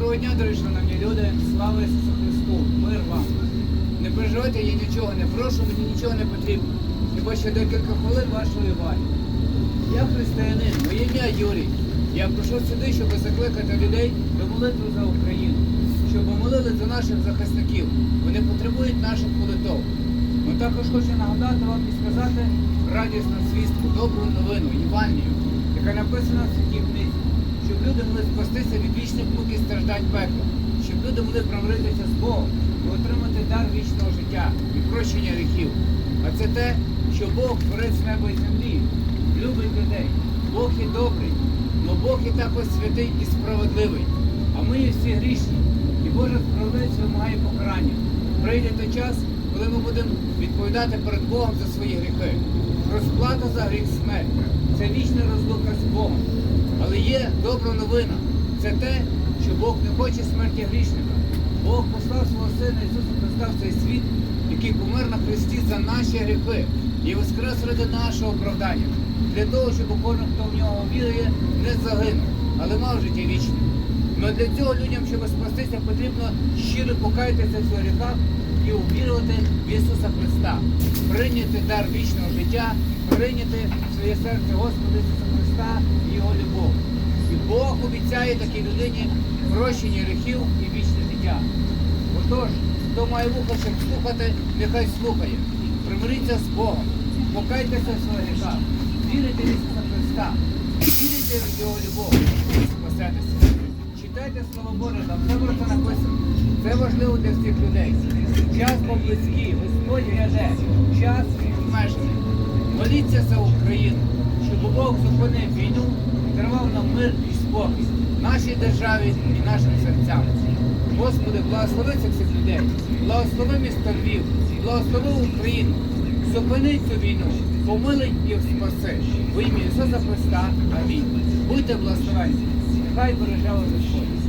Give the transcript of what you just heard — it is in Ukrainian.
Добрі, шановні люди, слава Ісусу Христу, мир вам. Не переживайте, я нічого не прошу, мені нічого не потрібно. Хіба що декілька хвилин вашої уваги. Я християнин, моє ім'я Юрій. Я прийшов сюди, щоб закликати людей до молитви за Україну, щоб молили за наших захисників. Вони потребують наших молитов. Ну також хочу нагадати вам і сказати радісну звістку, добру новину, Євангелію, яка написана в святій книзі, щоб люди могли спастися від вічних мук і страждань пекла, щоб люди могли примиритися з Богом і отримати дар вічного життя і прощення гріхів. А це те, що Бог творець неба і землі, любить людей. Бог є добрий, але Бог є також святий і справедливий. А ми є всі грішні. І Божа справедливість вимагає покарання. Прийде той час, коли ми будемо відповідати перед Богом за свої гріхи. Розплата за гріх смерть це вічна розлука з Богом. Але є добра новина. Це те, що Бог не хоче смерті грішника. Бог послав свого Сина Ісуса Христа в цей світ, який помер на Христі за наші гріхи і воскрес ради нашого оправдання. Для того, щоб кожен, хто в нього вірує, не загинув, але мав життя вічне. Але для цього людям, щоб спастися, потрібно щиро покаятися в своїх гріхах і увірувати в Ісуса Христа, прийняти дар вічного життя, прийняти в своє серце Господа Ісуса Христа і Його любов. Обіцяє такій людині прощення гріхів і вічне життя. Отож, хто має вуха, щоб слухати, нехай слухає. Примиріться з Богом, покайтеся в своїх гріхах, вірите в Ісуса Христа, вірите в Його любов спасетеся. Читайте Слово Боже, там все про це написано. Це важливо для всіх людей. Час поблизький, Господь гряде, час обмежений. Моліться за Україну, щоб Бог зупинив війну мир і спокій нашій державі і нашим серцям. Господи, благослови цих всіх людей, благослови місто Львів, благослови Україну, зупини цю війну, помилий і спаси. Во ім'я Ісуса Христа. Амінь. Будьте благословені. Нехай береже вас Господь.